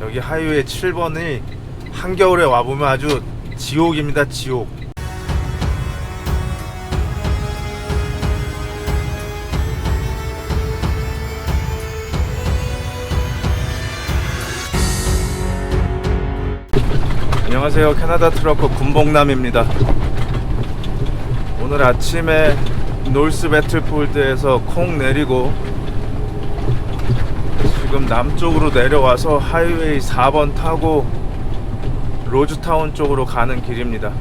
여기 하이웨이 7번이 한겨울에 와보면 아주 지옥입니다 지옥. 안녕하세요. 캐나다 트러커 군복남입니다. 오늘 아침에 놀스 배틀폴드에서 콩 내리고 지금 남쪽으로 내려와서 하이웨이 4번 타고 로즈타운 쪽으로 가는 길입니다.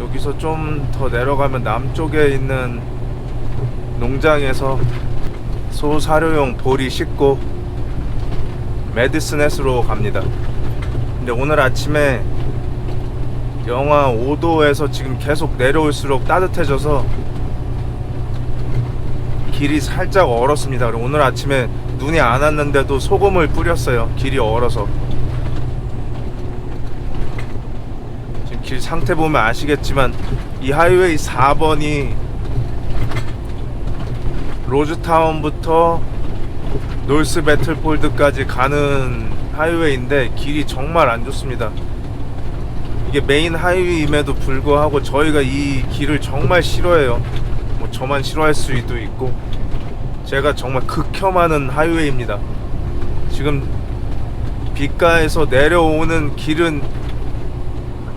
여기서 좀 더 내려가면 남쪽에 있는 농장에서 소 사료용 보리 싣고 메디스넷으로 갑니다. 근데 오늘 아침에 영하 5도에서 지금 계속 내려올수록 따뜻해져서 길이 살짝 얼었습니다. 그리고 오늘 아침에 눈이 안 왔는데도 소금을 뿌렸어요. 길이 얼어서. 지금 길 상태 보면 아시겠지만 이 하이웨이 4번이 로즈타운부터 놀스 배틀폴드까지 가는 하이웨이인데 길이 정말 안 좋습니다. 이게 메인 하이웨이임에도 불구하고 저희가 이 길을 정말 싫어해요. 뭐 저만 싫어할 수도 있고 제가 정말 극혐하는 하이웨이입니다. 지금 빗가에서 내려오는 길은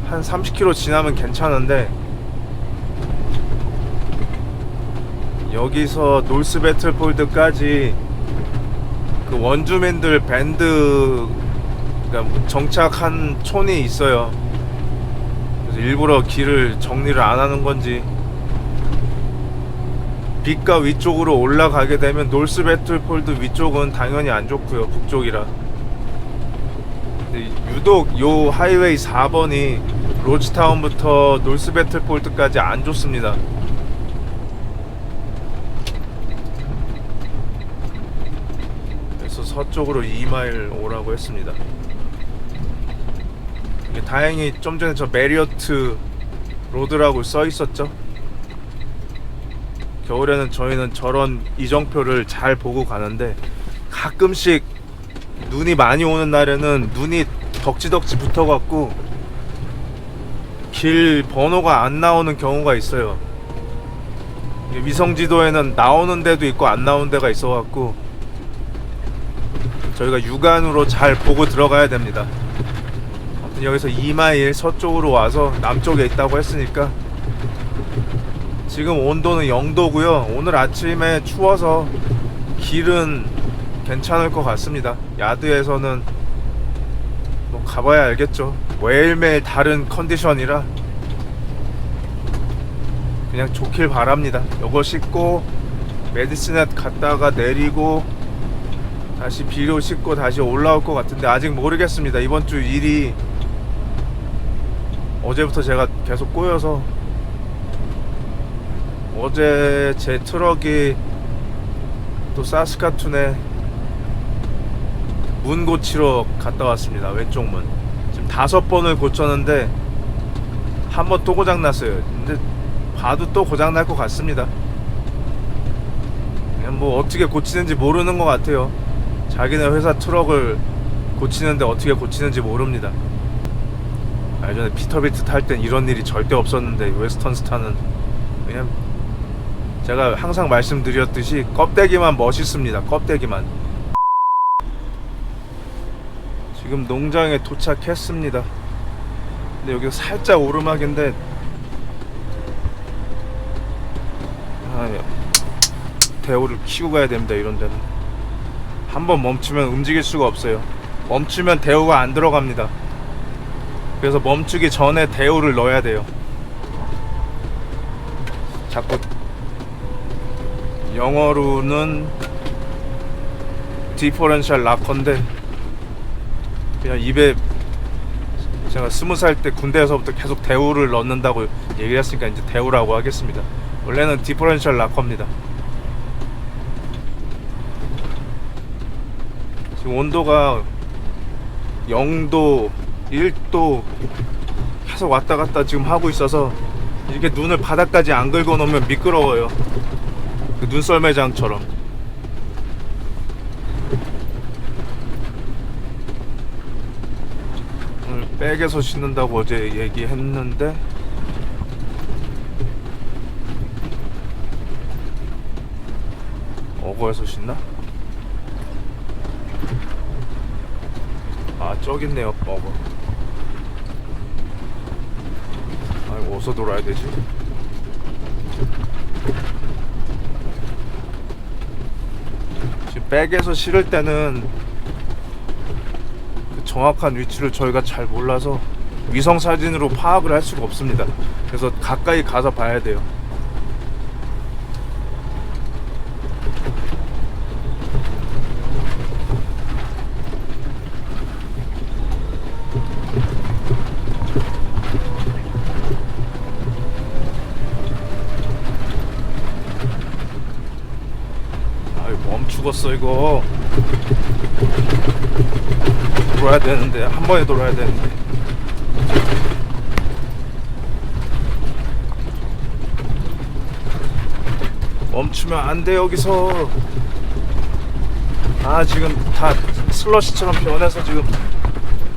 한 30km 지나면 괜찮은데 여기서 놀스 배틀폴드까지 그 원주민들 밴드 그러니까 정착한 촌이 있어요. 그래서 일부러 길을 정리를 안 하는 건지 빛가 위쪽으로 올라가게 되면 놀스 배틀폴드 위쪽은 당연히 안 좋고요 북쪽이라. 유독 요 하이웨이 4번이 로즈타운부터 놀스 배틀폴드까지 안 좋습니다. 그래서 서쪽으로 2마일 오라고 했습니다. 다행히 좀 전에 저 메리어트 로드라고 써 있었죠 겨울에는 저희는 저런 이정표를 잘 보고 가는데 가끔씩 눈이 많이 오는 날에는 눈이 덕지덕지 붙어갖고 길 번호가 안 나오는 경우가 있어요. 이게 위성 지도에는 나오는 데도 있고 안 나오는 데가 있어갖고 저희가 육안으로 잘 보고 들어가야 됩니다. 여기서 2마일 서쪽으로 와서 남쪽에 있다고 했으니까 지금 온도는 0도고요. 오늘 아침에 추워서 길은 괜찮을 것 같습니다. 야드에서는 뭐 가봐야 알겠죠. 매일매일 다른 컨디션이라 그냥 좋길 바랍니다. 요거 씻고 메디스넷 갔다가 내리고 다시 비료 씻고 다시 올라올 것 같은데 아직 모르겠습니다. 이번 주 일이 어제부터 제가 계속 꼬여서 어제 제 트럭이 또 사스카툰에 문 고치러 갔다 왔습니다. 왼쪽 문. 지금 다섯 번을 고쳤는데 한 번 또 고장 났어요. 근데 봐도 또 고장 날 것 같습니다. 그냥 뭐 어떻게 고치는지 모르는 것 같아요. 자기네 회사 트럭을 고치는데 어떻게 고치는지 모릅니다. 예전에 피터비트 탈 땐 이런 일이 절대 없었는데 웨스턴 스타는 그냥 제가 항상 말씀드렸듯이 껍데기만 멋있습니다. 껍데기만. 지금 농장에 도착했습니다. 근데 여기 살짝 오르막인데 아, 대우를 키고 가야 됩니다. 이런 데는 한번 멈추면 움직일 수가 없어요. 멈추면 대우가 안 들어갑니다. 그래서 멈추기 전에 대우를 넣어야 돼요. 자꾸 영어로는 디퍼런셜 락커인데 그냥 입에 제가 스무 살 때 군대에서부터 계속 대우를 넣는다고 얘기를 했으니까 이제 대우라고 하겠습니다. 원래는 디퍼런셜 락커입니다. 지금 온도가 0도, 1도 계속 왔다 갔다 지금 하고 있어서 이렇게 눈을 바닥까지 안 긁어 놓으면 미끄러워요. 그 눈썰매장처럼 오늘 백에서 씻는다고 어제 얘기했는데 어거에서 씻나? 아 저기 있네요 어거 아이고 어디서 돌아야 되지? 지금 백에서 실을 때는 그 정확한 위치를 저희가 잘 몰라서 위성 사진으로 파악을 할 수가 없습니다. 그래서 가까이 가서 봐야 돼요. 아이 멈추겠어 이거. 돌아야 되는데 한 번에 돌아야 되는데. 멈추면 안 돼 여기서. 아 지금 다 슬러시처럼 변해서 지금.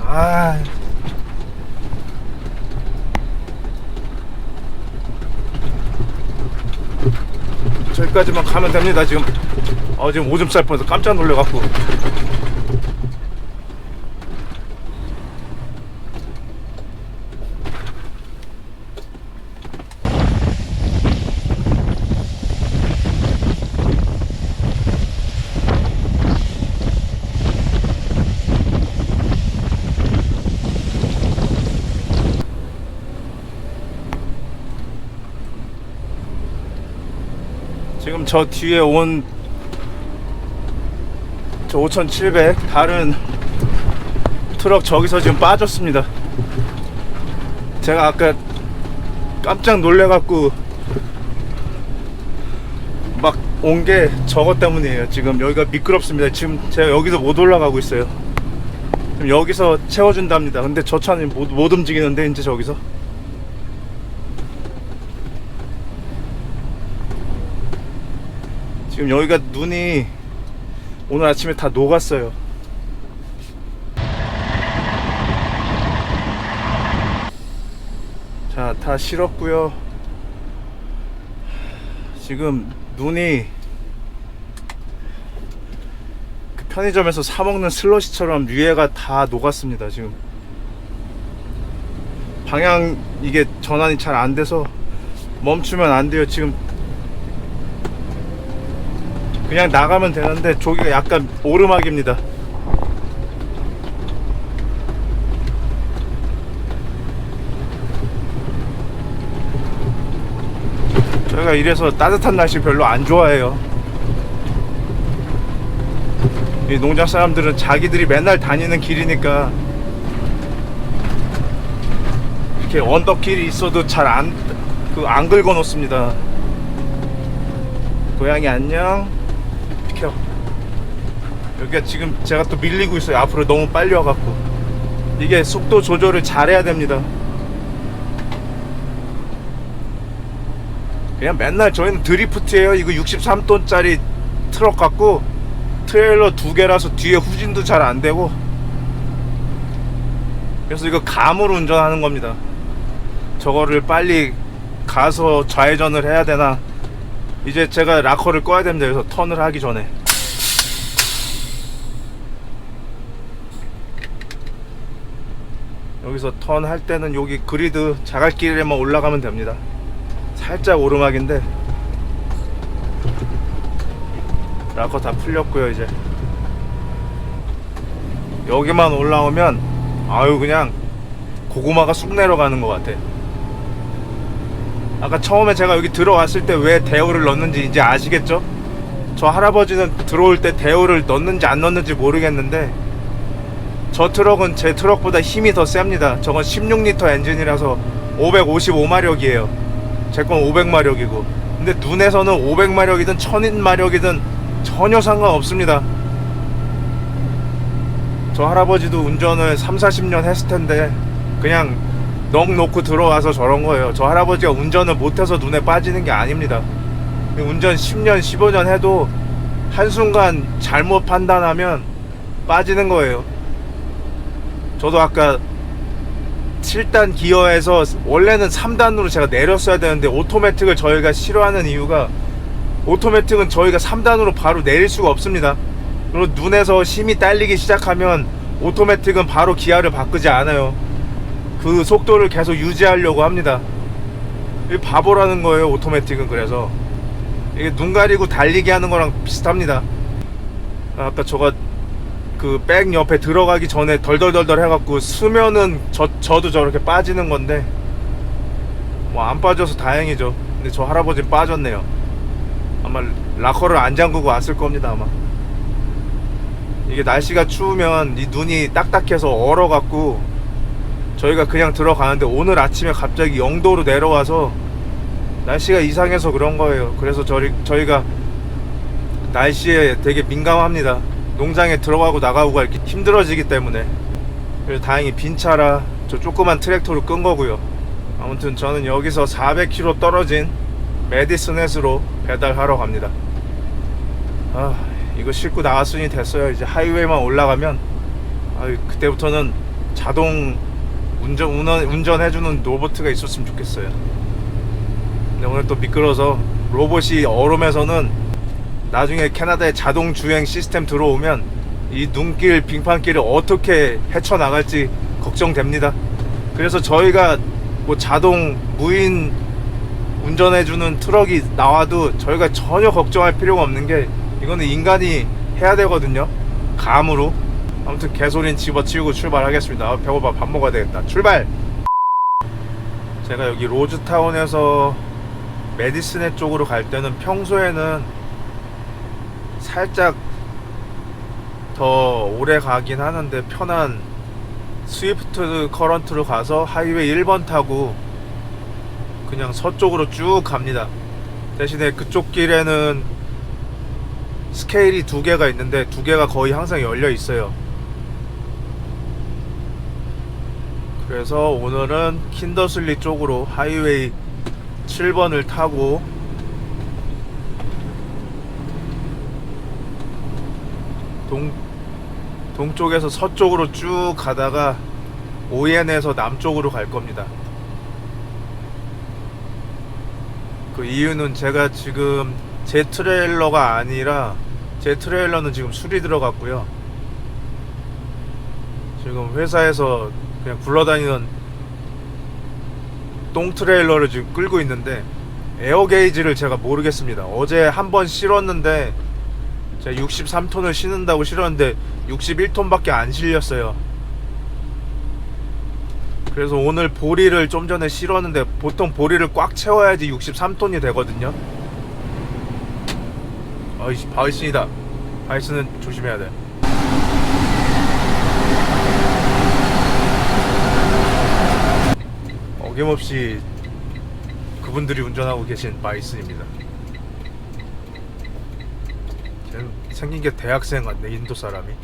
아. 저기까지만 가면 됩니다 지금 어 지금 오줌 쌀 뻔해서 깜짝 놀래갖고. 지금 저 뒤에 온 저 5700 다른 트럭 저기서 지금 빠졌습니다. 제가 아까 깜짝 놀래갖고 막 온 게 저것 때문이에요. 지금 여기가 미끄럽습니다. 지금 제가 여기서 못 올라가고 있어요. 여기서 채워준답니다. 근데 저 차는 못, 못 움직이는데 이제 저기서 지금 여기가 눈이 오늘 아침에 다 녹았어요. 자, 다 실었고요. 지금 눈이 그 편의점에서 사 먹는 슬러시처럼 위에가 다 녹았습니다. 지금 방향 이게 전환이 잘 안 돼서 멈추면 안 돼요. 지금 그냥 나가면 되는데 저기가 약간 오르막입니다. 저희가 이래서 따뜻한 날씨 별로 안 좋아해요. 이 농장 사람들은 자기들이 맨날 다니는 길이니까 이렇게 언덕길이 있어도 잘 안 그안 긁어 놓습니다. 고양이 안녕. 여기가 지금 제가 또 밀리고 있어요. 앞으로 너무 빨리 와갖고. 이게 속도 조절을 잘해야 됩니다. 그냥 맨날 저희는 드리프트예요. 이거 63톤짜리 트럭 갖고 트레일러 두 개라서 뒤에 후진도 잘 안 되고. 그래서 이거 감으로 운전하는 겁니다. 저거를 빨리 가서 좌회전을 해야 되나 이제 제가 락커를 꺼야 됩니다. 그래서 턴을 하기 전에. 여기서 턴 할 때는 여기 그리드 자갈길에만 올라가면 됩니다. 살짝 오르막인데 락커 다 풀렸고요 이제 여기만 올라오면 아유 그냥 고구마가 쑥 내려가는 것 같아. 아까 처음에 제가 여기 들어왔을 때 왜 대우를 넣는지 이제 아시겠죠? 저 할아버지는 들어올 때 대우를 넣는지 안 넣는지 모르겠는데 저 트럭은 제 트럭보다 힘이 더 셉니다. 저건 16리터 엔진이라서 555마력이에요. 제 건 500마력이고. 근데 눈에서는 500마력이든 1000마력이든 전혀 상관없습니다. 저 할아버지도 운전을 3, 40년 했을 텐데 그냥 넋 놓고 들어와서 저런 거예요. 저 할아버지가 운전을 못해서 눈에 빠지는 게 아닙니다. 운전 10년, 15년 해도 한순간 잘못 판단하면 빠지는 거예요. 저도 아까 7단 기어에서 원래는 3단으로 제가 내렸어야 되는데 오토매틱을 저희가 싫어하는 이유가 오토매틱은 저희가 3단으로 바로 내릴 수가 없습니다. 그리고 눈에서 힘이 딸리기 시작하면 오토매틱은 바로 기아를 바꾸지 않아요. 그 속도를 계속 유지하려고 합니다. 이 바보라는 거예요, 오토매틱은 그래서. 이게 눈 가리고 달리기 하는 거랑 비슷합니다. 아까 저가 그 백 옆에 들어가기 전에 덜덜덜덜 해갖고 수면은 저, 저도 저렇게 빠지는 건데 뭐 안 빠져서 다행이죠. 근데 저 할아버지 빠졌네요. 아마 락커를 안 잠그고 왔을 겁니다 아마. 이게 날씨가 추우면 이 눈이 딱딱해서 얼어갖고 저희가 그냥 들어가는데 오늘 아침에 갑자기 0도로 내려와서 날씨가 이상해서 그런 거예요. 그래서 저희, 저희가 날씨에 되게 민감합니다. 농장에 들어가고 나가고가 이렇게 힘들어지기 때문에. 다행히 빈 차라 저 조그만 트랙터로 끈 거고요. 아무튼 저는 여기서 400km 떨어진 메디슨햇으로 배달하러 갑니다. 아, 이거 싣고 나왔으니 됐어요. 이제 하이웨이만 올라가면 아, 그때부터는 자동 운전 운전 운전해주는 로보트가 있었으면 좋겠어요. 근데 오늘 또 미끄러서 로봇이 얼음에서는 나중에 캐나다에 자동 주행 시스템 들어오면 이 눈길 빙판길을 어떻게 헤쳐 나갈지 걱정됩니다. 그래서 저희가 뭐 자동 무인 운전해주는 트럭이 나와도 저희가 전혀 걱정할 필요가 없는 게 이거는 인간이 해야 되거든요. 감으로. 아무튼 개소리는 집어치우고 출발하겠습니다. 아, 배고파 밥 먹어야 되겠다. 출발! 제가 여기 로즈타운에서 메디슨의 쪽으로 갈 때는 평소에는 살짝 더 오래 가긴 하는데 편한 스위프트 커런트로 가서 하이웨이 1번 타고 그냥 서쪽으로 쭉 갑니다. 대신에 그쪽 길에는 스케일이 두 개가 있는데 두 개가 거의 항상 열려 있어요. 그래서 오늘은 킨더슬리 쪽으로 하이웨이 7번을 타고 동 동쪽에서 서쪽으로 쭉 가다가 오이엔에서 남쪽으로 갈 겁니다. 그 이유는 제가 지금 제 트레일러가 아니라 제 트레일러는 지금 술이 들어갔고요. 지금 회사에서 그냥 굴러다니는 똥 트레일러를 지금 끌고 있는데 에어 게이지를 제가 모르겠습니다. 어제 한 번 실었는데 제가 63톤을 실는다고 실었는데 61톤밖에 안 실렸어요. 그래서 오늘 보리를 좀 전에 실었는데 보통 보리를 꽉 채워야지 63톤이 되거든요. 아이씨 바이슨이다. 바이슨은 조심해야 돼. 어김없이 그분들이 운전하고 계신 바이슨입니다. 생긴 게 대학생 같네 인도 사람이.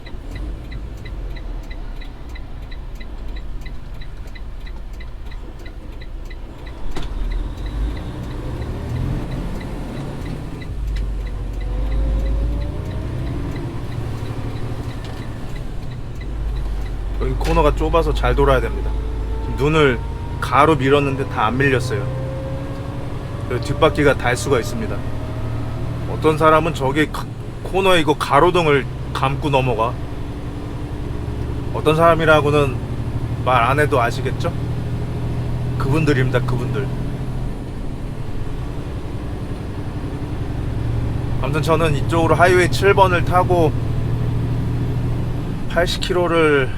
여기 코너가 좁아서 잘 돌아야 됩니다. 눈을 가로 밀었는데 다 안 밀렸어요. 뒷바퀴가 달 수가 있습니다. 어떤 사람은 가- 코너에 이거 가로등을 감고 넘어가. 어떤 사람이라고는 말 안 해도 아시겠죠? 그분들입니다, 그분들. 아무튼 저는 이쪽으로 하이웨이 7번을 타고 80km를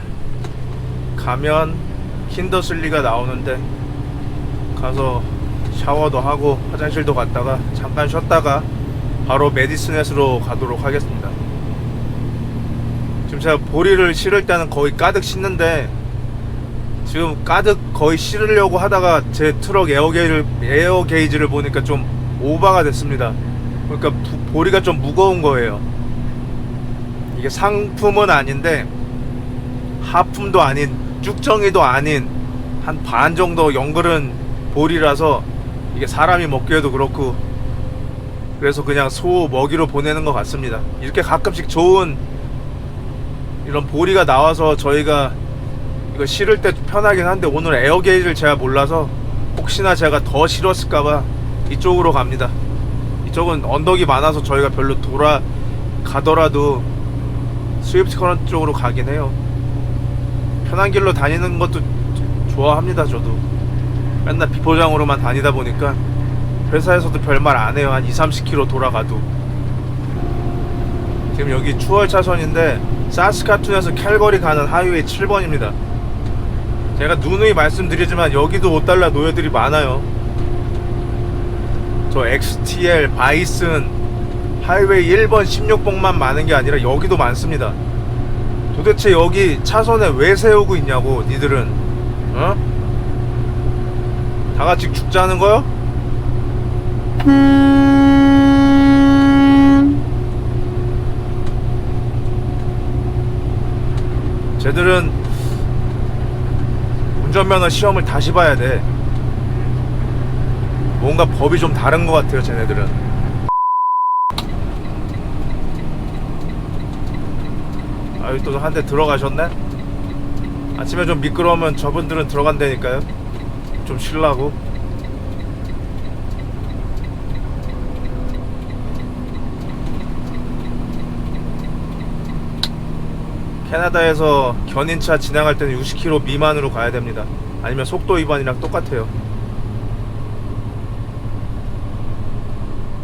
가면 킨더슬리가 나오는데 가서 샤워도 하고 화장실도 갔다가 잠깐 쉬었다가 바로 메디슨햇으로 가도록 하겠습니다. 지금 제가 보리를 실을 때는 거의 가득 싣는데 지금 가득 거의 실으려고 하다가 제 트럭 에어 게이지를, 에어 게이지를 보니까 좀 오버가 됐습니다. 그러니까 부- 보리가 좀 무거운 거예요. 이게 상품은 아닌데 하품도 아닌 쭉정이도 아닌 한 반 정도 연그른 볼이라서 이게 사람이 먹기에도 그렇고 그래서 그냥 소 먹이로 보내는 것 같습니다. 이렇게 가끔씩 좋은 이런 보리가 나와서 저희가 이거 실을 때 편하긴 한데 오늘 에어게이지를 제가 몰라서 혹시나 제가 더 실었을까봐 이쪽으로 갑니다. 이쪽은 언덕이 많아서 저희가 별로 돌아 가더라도 스위프트 커런트 쪽으로 가긴 해요. 편한 길로 다니는 것도 좋아합니다. 저도 맨날 비포장으로만 다니다 보니까 회사에서도 별말 안 해요. 한 2, 30km 돌아가도. 지금 여기 추월 차선인데 사스카툰에서 캘거리 가는 하이웨이 7번입니다. 제가 누누이 말씀드리지만 여기도 5달러 노예들이 많아요. 저 XTL, 바이슨, 하이웨이 1번 16번만 많은 게 아니라 여기도 많습니다. 도대체 여기 차선에 왜 세우고 있냐고 니들은 어? 다 같이 죽자는 거요? 쟤들은 운전면허 시험을 다시 봐야 돼. 뭔가 법이 좀 다른 것 같아요, 쟤네들은. 아유, 또 한 대 들어가셨네? 아침에 좀 미끄러우면 저분들은 들어간다니까요. 좀 쉬려고. 캐나다에서 견인차 지나갈 때는 60km 미만으로 가야 됩니다. 아니면 속도 위반이랑 똑같아요.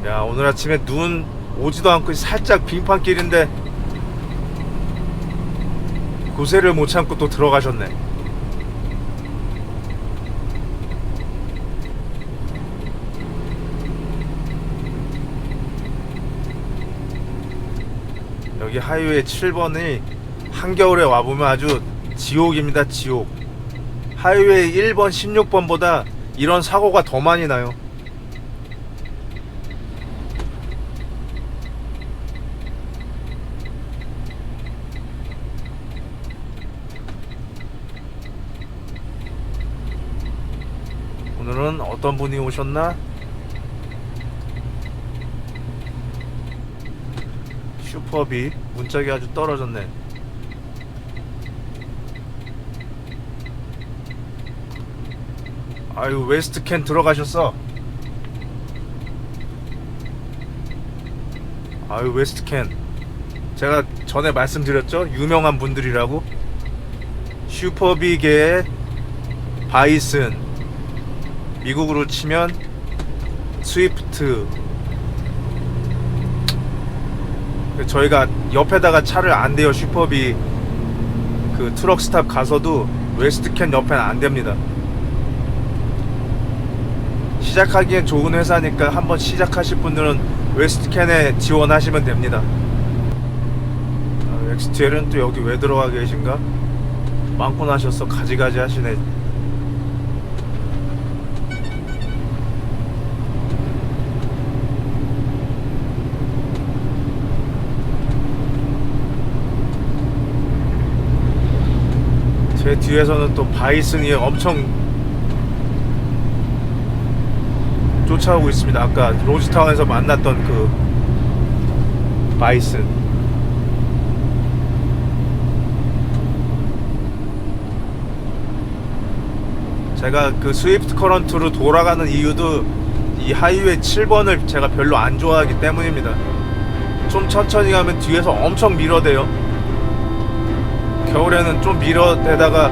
야 오늘 아침에 눈 오지도 않고 살짝 빙판길인데 고세를 못 참고 또 들어가셨네. 여기 하이웨이 7번이 한겨울에 와보면 아주 지옥입니다, 지옥. 하이웨이 1번, 16번보다 이런 사고가 더 많이 나요. 오늘은 어떤 분이 오셨나? 슈퍼비 문짝이 아주 떨어졌네. 아유 웨스트 캔 들어가셨어. 아유 웨스트 캔. 제가 전에 말씀드렸죠 유명한 분들이라고. 슈퍼비계의 바이슨. 미국으로 치면 스위프트. 저희가 옆에다가 차를 안 대요 슈퍼비 그 트럭 스탑 가서도 웨스트 캔 옆에는 안 됩니다. 시작하기엔 좋은 회사니까 한번 시작하실 분들은 웨스트캔에 지원하시면 됩니다. 아, XTL은 또 여기 왜 들어가 계신가? 많고 나셔서 가지가지 하시네. 제 뒤에서는 또 바이슨이 엄청 쫓아오고 있습니다. 아까 로지타운에서 만났던 그 바이슨. 제가 그 스위프트 커런트로 돌아가는 이유도 이 하이웨이 7번을 제가 별로 안 좋아하기 때문입니다. 좀 천천히 가면 뒤에서 엄청 밀어대요. 겨울에는 좀 밀어대다가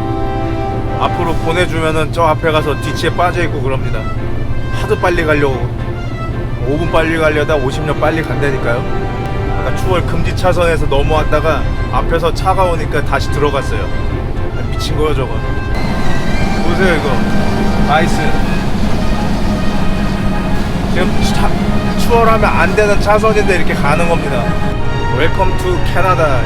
앞으로 보내주면은 저 앞에 가서 뒤치에 빠져있고 그럽니다. 하도 빨리 가려고. 5분 빨리 가려다 50년 빨리 간다니까요. 아까 추월 금지 차선에서 넘어왔다가 앞에서 차가 오니까 다시 들어갔어요. 아, 미친 거요 저거. 보세요 이거. 나이스. 지금 차, 추월하면 안 되는 차선인데 이렇게 가는 겁니다. 웰컴 투 캐나다